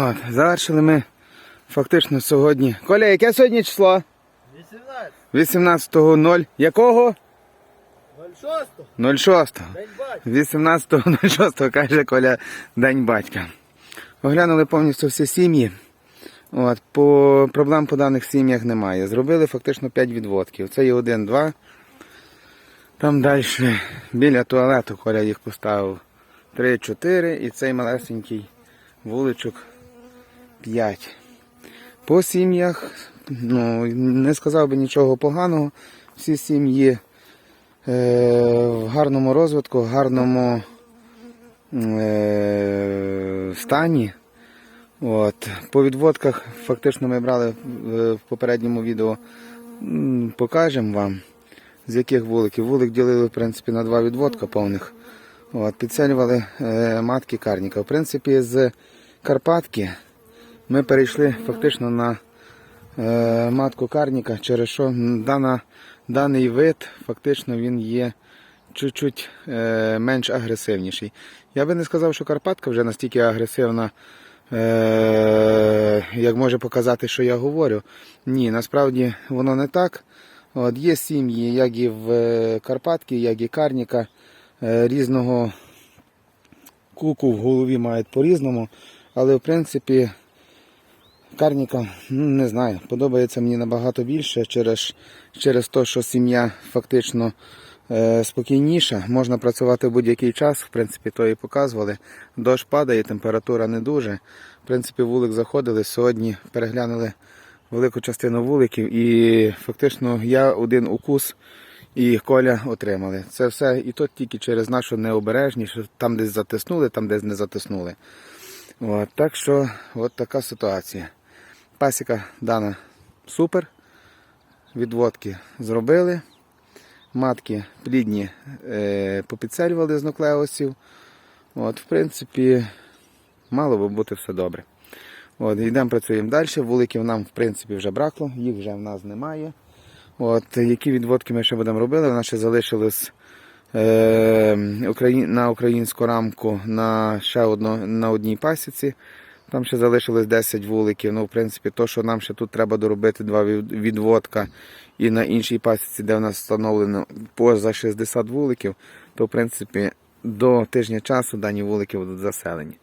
От, завершили ми фактично сьогодні. Коля, яке сьогодні число? 18. 18.0. Якого? 06. 06. День бать. 18.06 каже Коля День батька. Оглянули повністю всі сім'ї. От, по, проблем по даних сім'ях немає. Зробили фактично 5 відводків. Це є 1, 2. Там далі біля туалету Коля їх поставив 3, 4 і цей малесенький вуличок 5. По сім'ях, ну, не сказав би нічого поганого. Всі сім'ї е, в гарному розвитку, в гарному е, стані. От. По відводках фактично ми брали в, в попередньому відео, покажемо вам, з яких вуликів. Вулик ділили в принципі, на два відводка повних. От. Підселювали е, матки карніка. В принципі, з Карпатки ми перейшли фактично на е, матку карніка, через що дана, даний вид фактично він є чуть-чуть е, менш агресивніший. Я би не сказав, що Карпатка вже настільки агресивна, е, як може показати, що я говорю. Ні, насправді воно не так. От, є сім'ї, як і в е, Карпатки, як і Карніка, е, різного куку в голові мають по-різному. Але в принципі Карніка, ну, не знаю, подобається мені набагато більше через, через те, що сім'я фактично е, спокійніша. Можна працювати в будь-який час, в принципі, то і показували. Дощ падає, температура не дуже. В принципі, вулик заходили. Сьогодні переглянули велику частину вуликів і фактично я один укус і коля отримали. Це все і то тільки через нашу необережність, там десь затиснули, там десь не затиснули. От, так що от така ситуація. Пасіка дана супер. Відводки зробили. Матки плідні е, попідселювали з нуклеосів. От, в принципі, мало би бути все добре. От, йдемо працюємо далі. Вуликів нам в принципі вже бракло, їх вже в нас немає. От, які відводки ми ще будемо робити? Вона ще залишилась е, на українську рамку на ще одно, на одній пасіці. Там ще залишилось 10 вуликів. Ну, в принципі, то, що нам ще тут треба доробити два відводка і на іншій пасіці, де в нас встановлено поза 60 вуликів, то в принципі до тижня часу дані вулики будуть заселені.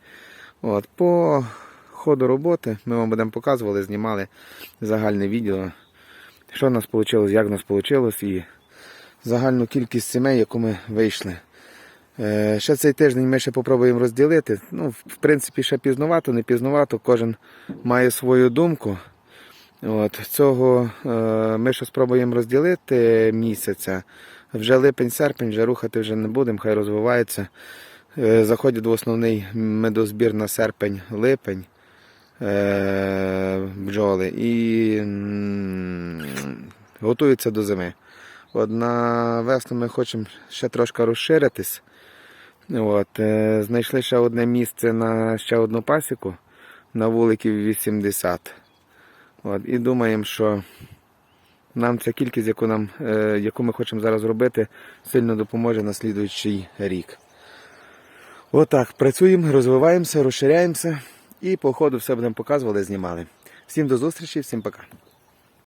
От, по ходу роботи ми вам будемо показували, знімали загальне відео, що в нас вийшло, як в нас вийшло і загальну кількість сімей, яку ми вийшли. Е, Ще цей тиждень ми ще попробуємо розділити. Ну, в- принципі, ще пізнувато, не пізнувато, кожен має свою думку. От, цього е, ми ще спробуємо розділити місяця. Вже липень-серпень, вже рухати вже не будемо, хай розвивається. Е, Заходять в основний медозбір на серпень-липень бджоли і готуються до зими. От на весну ми хочемо ще трошки розширитись. От, е, знайшли ще одне місце на ще одну пасіку на вуликів 80. От, і думаємо, що нам ця кількість, яку, нам, е, яку ми хочемо зараз робити, сильно допоможе на слідуючий рік. Отак, працюємо, розвиваємося, розширяємося і по ходу все будемо показувати, знімали. Всім до зустрічі, всім пока.